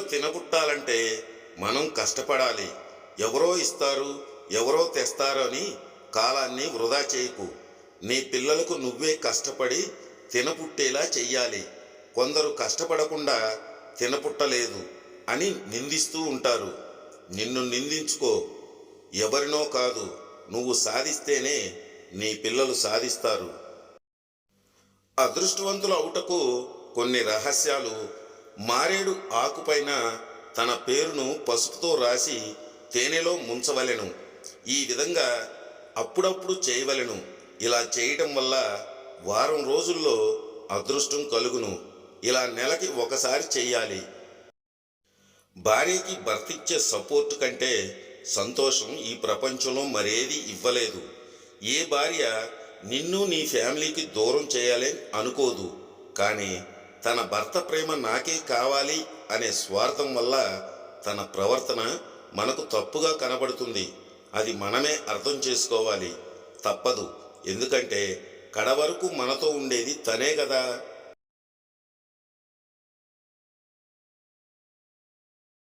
కష్టపడాలంటే మనం కష్టపడాలి. ఎవరో ఇస్తారు ఎవరో తెస్తారు అని కాలాన్ని వృధా చేయకు. నీ పిల్లలకు నువ్వే కష్టపడి తినపుట్టేలా చెయ్యాలి. కొందరు కష్టపడకుండా తినపుట్టలేదు అని నిందిస్తూ ఉంటారు. నిన్ను నిందించుకో. ఎవరినో కాదు నువ్వు సాధిస్తేనే నీ పిల్లలు సాధిస్తారు. అదృష్టవంతులు అవుటకు కొన్ని రహస్యాలు మారేడు ఆకుపైన తన పేరును పసుపుతో రాసి తేనెలో ముంచవలెను. ఈ విధంగా అప్పుడప్పుడు చేయవలెను. ఇలా చేయటం వల్ల వారం రోజుల్లో అదృష్టం కలుగును. ఇలా నెలకి ఒకసారి చెయ్యాలి. భార్యకి భర్తిచ్చే సపోర్ట్ కంటే సంతోషం ఈ ప్రపంచంలో మరేది ఇవ్వలేదు. ఏ భార్య నిన్ను నీ ఫ్యామిలీకి దూరం చేయాలని అనుకోదు. కానీ తన భర్త ప్రేమ నాకే కావాలి అనే స్వార్థం వల్ల తన ప్రవర్తన మనకు తప్పుగా కనబడుతుంది. అది మనమే అర్థం చేసుకోవాలి. తప్పదు. ఎందుకంటే కడవరకు మనతో ఉండేది తనే కదా.